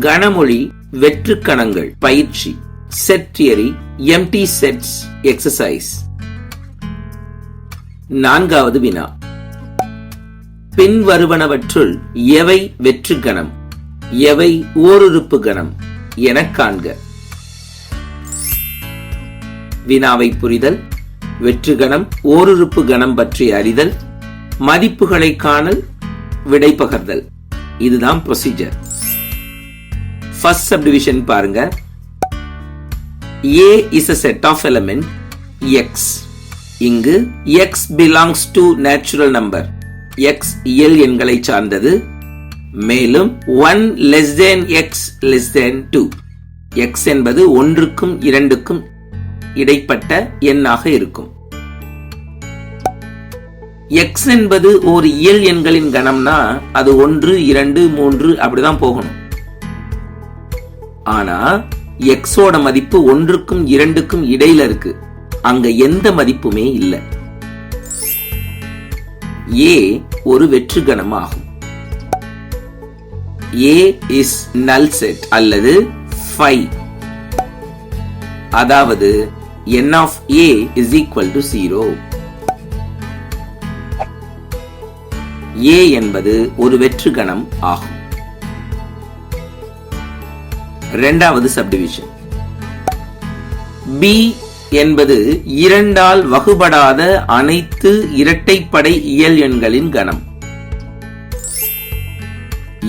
கனமொழி வெற்று கணங்கள் பயிற்சி set theory empty sets exercise நான்காவது வினா. பின்வருவனவற்றுள் எவை வெற்று கணம் எவை ஓருறுப்பு கணம் என காண்க. வினாவை புரிதல் வெற்று கணம் ஓருறுப்பு கணம் பற்றி அறிதல் மதிப்புகளை காணல் விடை பகர்தல் இதுதான் ப்ரொசீஜர் ஃபர்ஸ்ட் சப்டிவிஷன் பாருங்க. A is a set of element x இங்கு x belongs to natural number x இயல் எண்களை சார்ந்தது. மேலும் one less than x less than two x என்பது ஒன்றுக்கும் இரண்டுக்கும் இடைப்பட்ட எண்ணாக இருக்கும். எக்ஸ் என்பது ஒரு இயல் எண்களின் கணம்னா அது ஒன்று இரண்டு மூன்று அப்படிதான் போகணும். ஆனா எக்ஸோட மதிப்பு ஒன்றுக்கும் இரண்டுக்கும் இடையில இருக்கு. அங்க எந்த மதிப்புமே இல்ல. ஏ ஒரு வெற்று கணம் ஆகும் ஏ இஸ் நல் செட் அல்லது ஃபை அதாவது n of A is equal to zero A என்பது ஒரு வெற்று கணம் ஆகும். இரண்டாவது சப்டிவிஷன் பி என்பது இரண்டால் வகுபடாத அனைத்து இரட்டைப்படை இயல் எண்களின் கணம்.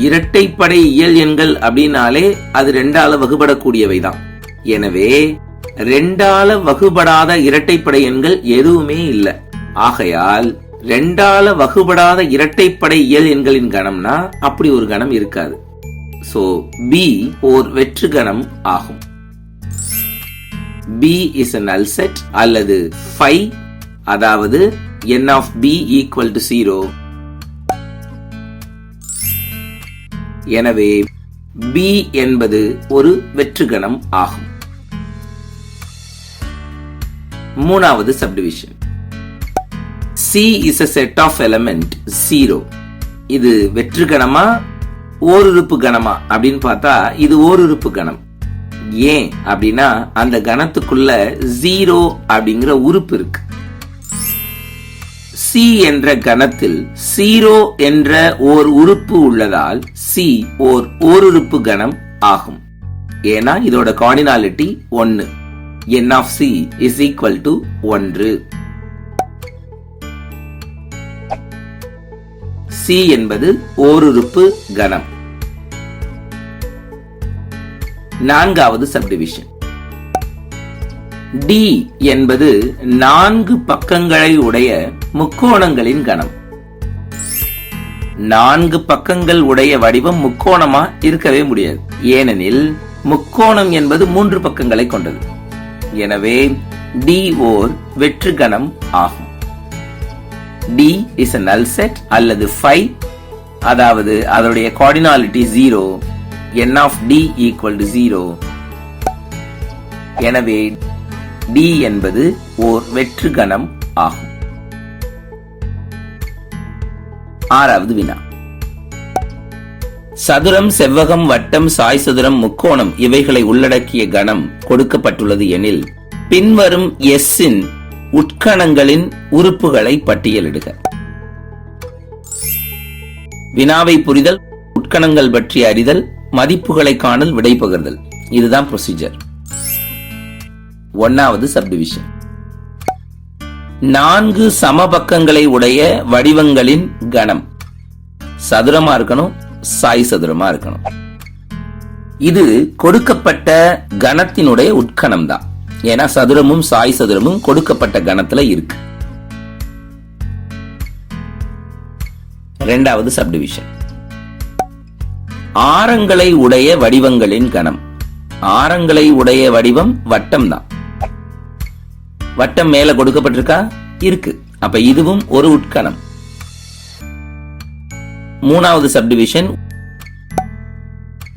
இரட்டைப்படை இயல் எண்கள் அப்படின்னாலே அது ரெண்டால வகுபடக்கூடியவை தான் எனவே ரெண்டால வகுபடாத இரட்டைப்படை எண்கள் எதுவுமே இல்லை. ஆகையால் ரெண்டால வகுபடாத இரட்டைப்படை இயல் எண்களின் கணம்னா அப்படி ஒரு கணம் இருக்காது. சோ பி ஓர் வெற்று கணம் ஆகும். பி இஸ் a null அல்லது ஃபை அதாவது n of B equal to zero எனவே பி என்பது ஒரு வெற்று கணம் ஆகும். மூணாவது subdivision C is a set of element zero இது வெற்று கணமா ஓருறுப்பு கணமா அப்படின்னு பார்த்தா இது ஓருறுப்பு கணம். ஏன் அப்படின்னா அந்த கணத்துக்குள்ள ஜீரோ அப்படிங்கிற உறுப்பு இருக்கு. சி என்ற கணத்தில் சீரோ என்ற ஓர் உறுப்பு உள்ளதால் சி ஓர் ஓருறுப்பு கணம் ஆகும். ஏன்னா இதோட கார்டினாலிட்டி ஒன்னு n of C is equal to ஒன்று. சி என்பது ஓருறுப்பு கணம் நான்காவது சப்டிவிஷன் டி என்பது நான்கு பக்கங்களை உடைய முக்கோணங்களின் கணம் நான்கு பக்கங்கள் உடைய வடிவம் முக்கோணமா இருக்கவே முடியாது. ஏனெனில் முக்கோணம் என்பது மூன்று பக்கங்களை கொண்டது. எனவே டி ஓர் வெற்று கணம் ஆகும். டி இஸ் a null அல்லது phi அதாவது அதனுடைய cardinality zero n of D equal to zero எனவே டி என்பது ஓர் வெற்று கணம் ஆகும். ஆறாவது வினா. சதுரம் செவ்வகம் வட்டம் சாய் சதுரம் முக்கோணம் இவைகளை உள்ளடக்கிய கணம் கொடுக்கப்பட்டுள்ளது எனில் பின்வரும் எஸ் உட்கணங்களின் உறுப்புகளை பட்டியலிடுக. வினாவை புரிதல் உட்கணங்கள் பற்றி அறிதல் மதிப்புகளை காணல் விடை பகிர்தல். இதுதான் ப்ரொசீஜர் ஒன்னாவது சப்டிவிஷன் நான்கு சமபக்கங்களை உடைய வடிவங்களின் கணம். சதுரமா இருக்கணும் சாய் சதுரமா இருக்கணும். இது கொடுக்கப்பட்ட கணத்தினுடைய உட்கணம் தான் ஏன்னா சதுரமும் சாய் சதுரமும் கொடுக்கப்பட்ட கணத்துல இருக்கு. ரெண்டாவது சப்டிவிஷன் ஆரங்களை உடைய வடிவங்களின் கணம். ஆரங்களை உடைய வடிவம் வட்டம் தான். வட்டம் மேல கொடுக்கப்பட்டிருக்கா? இருக்கு. அப்ப இதுவும் ஒரு உட்கணம். மூணாவது சப்டிவிஷன்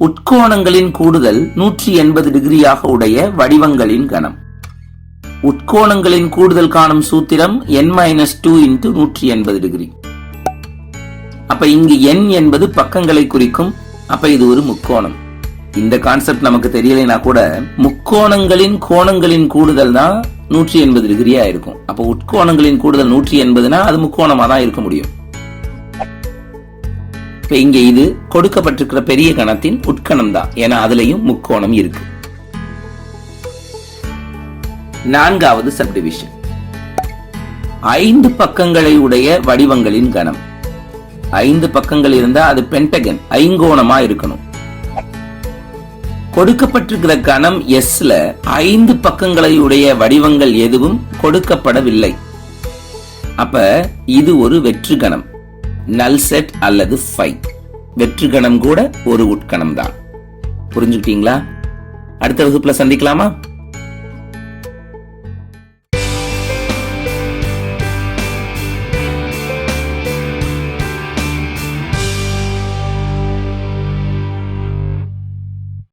உட்கோணங்களின் கூடுதல் நூற்றி எண்பது டிகிரியாக உடைய வடிவங்களின் கணம். உட்கோணங்களின் கூடுதல் காணும் சூத்திரம் n மைனஸ் டூ இன்டு நூற்றி எண்பது டிகிரி. அப்ப இங்கு n என்பது பக்கங்களை குறிக்கும். அப்ப இது ஒரு முக்கோணம். இந்த கான்செப்ட் நமக்கு தெரியலைனா கூட முக்கோணங்களின் கோணங்களின் கூடுதல் தான் நூற்றி எண்பது டிகிரியா இருக்கும். அப்போ உட்கோணங்களின் கூடுதல் நூற்றி எண்பதுனா அது முக்கோணமா தான் இருக்க முடியும். இப்ப இங்க இது கொடுக்கப்பட்டிருக்கிற பெரிய கணத்தின் உட்கணம் தான் ஏன்னா அதுலயும் முக்கோணம் இருக்கு. நான்காவது சப்டிவிஷன் ஐந்து பக்கங்களை உடைய வடிவங்களின் கணம். ஐந்து பக்கங்கள் இருந்தா அது பென்டகன் ஐங்கோணமா இருக்கணும். கொடுக்கப்பட்டிருக்கிற கணம் எஸ்ல ஐந்து பக்கங்களை உடைய வடிவங்கள் எதுவும் கொடுக்கப்படவில்லை. அப்ப இது ஒரு வெற்று கணம். நல் செட் அல்லது ஃபை வெற்று கணம் கூட ஒரு உட்கணம் தான் புரிஞ்சுக்கிட்டீங்களா? அடுத்த வகுப்புல சந்திக்கலாமா?